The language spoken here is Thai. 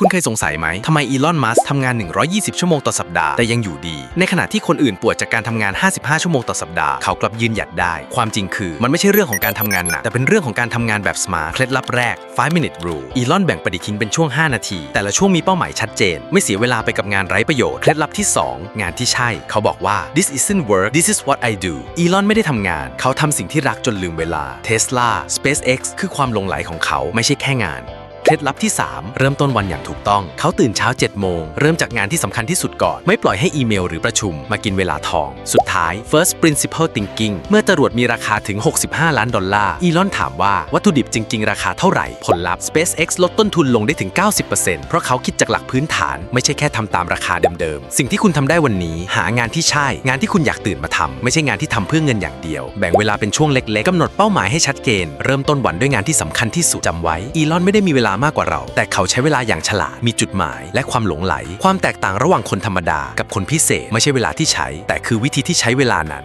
คุณเคยสงสัยไหม ทำไมอีลอน มัสทำงาน 120 ชั่วโมงต่อสัปดาห์ แต่ยังอยู่ดี ในขณะที่คนอื่นป่วยจากการทำงาน 55 ชั่วโมงต่อสัปดาห์ เขากลับยืนหยัดได้ ความจริงคือ มันไม่ใช่เรื่องของการทำงานหนัก แต่เป็นเรื่องของการทำงานแบบสมาร์ท เคล็ดลับแรก 5 minute rule อีลอนแบ่งปฏิทินเป็นช่วง 5 นาที แต่ละช่วงมีเป้าหมายชัดเจน ไม่เสียเวลาไปกับงานไร้ประโยชน์ เคล็ดลับที่ 2 งานที่ใช่ เขาบอกว่า this isn't work this is what I do อีลอนไม่ได้ทำงาน เขาทำสิ่งที่รักจนลืมเวลา Tesla SpaceX คือความหลงไหลของเขาไม่ใช่แค่งาน เคล็ดลับที่ 3 เริ่มต้นวันอย่างถูกต้อง เขาตื่นเช้า7โมง เริ่มจากงานที่สำคัญที่สุดก่อน ไม่ปล่อยให้อีเมลหรือประชุม มากินเวลาทอง สุดท้าย first principle thinking เมื่อจรวดมีราคาถึง 65 ล้านดอลลาร์ อีลอนถามว่าวัตถุดิบจริง ๆ ราคาเท่าไหร่ ผลลัพธ์ SpaceX ลดต้นทุนลงได้ถึง 90%เพราะเขาคิดจากหลักพื้นฐาน ไม่ใช่แค่ทำตามราคาเดิมๆ สิ่งที่คุณทำได้วันนี้ หางานที่ใช่ งานที่คุณอยากตื่นมาทำไม่ใช่งานที่ทำเพื่อเงินอย่างเดียว แบ่งเวลาเป็นช่วงเล็กๆกำหนดเป้าหมายให้ชัดเจน เริ่มต้นวันด้วยงานที่สำคัญที่สุดจำไว้อีลอนไม่ได้มีเวลามากกว่าเรา แต่เขาใช้เวลาอย่างฉลาดมีจุดหมาย และความหลงไหล ความแตกต่างระหว่างคนธรรมดา กับคนพิเศษ ไม่ใช่เวลาที่ใช้ แต่คือวิธีที่ใช้เวลานั้น